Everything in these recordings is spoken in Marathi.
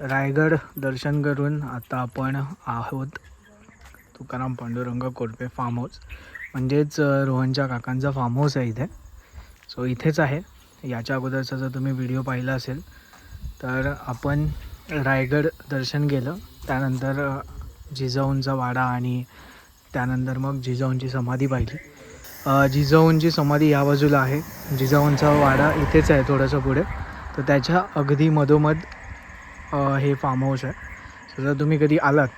रायगड दर्शन करून आता आपण आहोत तुकाराम पांडुरंग कोरपे फार्म हाऊस म्हणजेच रोहनच्या काकांचा फार्म हाऊस आहे इथे. सो इथेच आहे. याच्या अगोदरचा जर तुम्ही व्हिडिओ पाहिला असेल तर आपण रायगड दर्शन केलं. त्यानंतर जिजाऊंचा वाडा आणि त्यानंतर मग जिजाऊंची समाधी पाहिली. जिजाऊंची समाधी या बाजूला आहे. जिजाऊंचा वाडा इथेच आहे थोडंसं पुढे. तर त्याच्या अगदी मधोमध हे फार्म हाऊस आहे. सो जर तुम्ही कधी आलात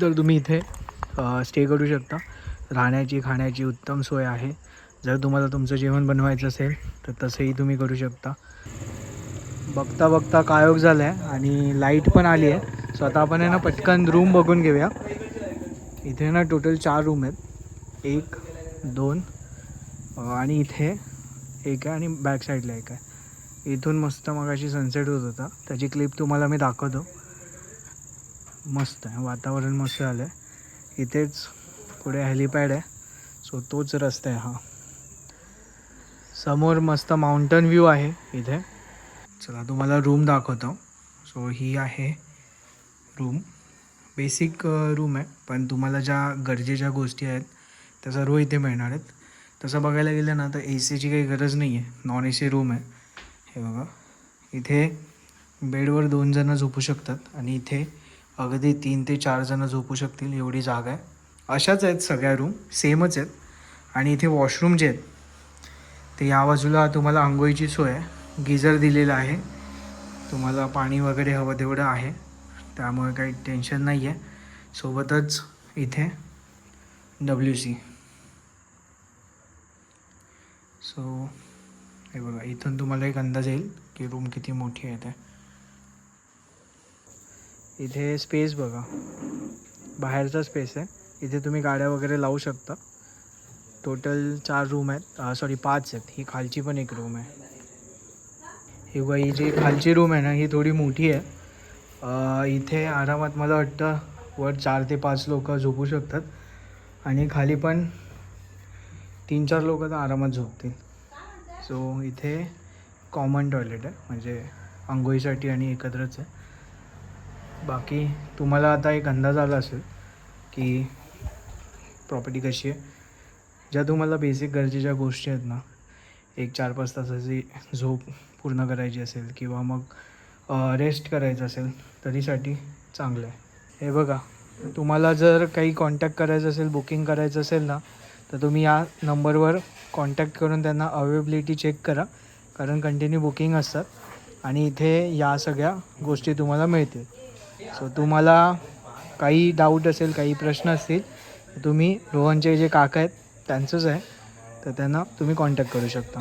तर तुम्ही इथे स्टे करू शकता. राहण्याची खाण्याची उत्तम सोय आहे. जर तुम्हाला तुमचं जेवण बनवायचं असेल तर तसंही तुम्ही करू शकता. बघता बघता कायोग झाला आहे आणि लाइट पण आली आहे. सो आता आपण आहे ना पटकन रूम बघून घेऊया. इथे ना टोटल चार रूम आहेत. एक दोन आणि इथे एक आहे आणि बॅक साईडला एक आहे. इथून मस्त मगाशी सनसेट होत होता. त्याची क्लिप तुम्हाला मी दाखवतो. मस्त आहे. वातावरण मस्त झालं आहे इथेच पुढे हेलिपॅड आहे. सो तोच रस्ता आहे हा. समोर मस्त माउंटन व्ह्यू आहे इथे. चला तुम्हाला रूम दाखवतो. सो ही आहे रूम बेसिक रूम आहे. पण तुम्हाला ज्या गरजेच्या गोष्टी आहेत त्या सर्व इथे मिळणार आहेत. तसं बघायला गेलं ना तर ए सीची काही गरज नाही आहे नॉन ए सी रूम आहे. हे बघा. इथे बेडवर दोन जणं झोपू शकतात आणि इथे अगदी तीन ते चार जणं झोपू शकतील एवढी जागा आहे. अशाच आहेत सगळ्या रूम सेमच आहेत. आणि इथे वॉशरूम जे आहेत ते या बाजूला तुम्हाला आंघोळीची सोय आहे. गिझर दिलेला आहे. तुम्हाला पाणी वगैरे हवं तेवढं आहे. त्यामुळे काही टेन्शन नाही आहे सोबतच इथे डब्ल्यू सी सो हे बघा इथून तुम्हाला एक अंदाज येईल की रूम किती मोठी आहे ते इथे स्पेस बघा. बाहेरचा स्पेस आहे. इथे तुम्ही गाड्या वगैरे लावू शकता. टोटल चार रूम आहेत. सॉरी पाच आहेत. ही खालची पण एक रूम आहे. हे बघा ही जी खालची रूम आहे ना ही थोडी मोठी आहे. इथे आरामात मला वाटतं वर चार ते पाच लोक झोपू शकतात. आणि खाली पण तीन चार लोक तर आरामात झोपतील. सो इथे कॉमन टॉयलेट आहे. म्हणजे आंघोळीसाठी आणि एकत्रच आहे. बाकी तुम्हाला आता एक अंदाज आला असेल की प्रॉपर्टी कशी आहे. ज्या तुम्हाला बेसिक गरजेच्या गोष्टी आहेत ना एक चार पाच तासाची झोप पूर्ण करायची असेल किंवा मग रेस्ट करायचं असेल तरीसाठी चांगलं आहे. हे बघा तुम्हाला जर काही कॉन्टॅक्ट करायचं असेल बुकिंग करायचं असेल ना तर तुम्ही या नंबरवर कॉन्टॅक्ट करून त्यांना अवेलेबिलिटी चेक करा. कारण कंटिन्यू बुकिंग असतात. आणि इथे या सगळ्या गोष्टी तुम्हाला मिळतील. सो तुम्हाला काही डाऊट असेल काही प्रश्न असतील तुम्ही रोहनचे जे काका आहेत त्यांचंच आहे. तर त्यांना तुम्ही कॉन्टॅक्ट करू शकता.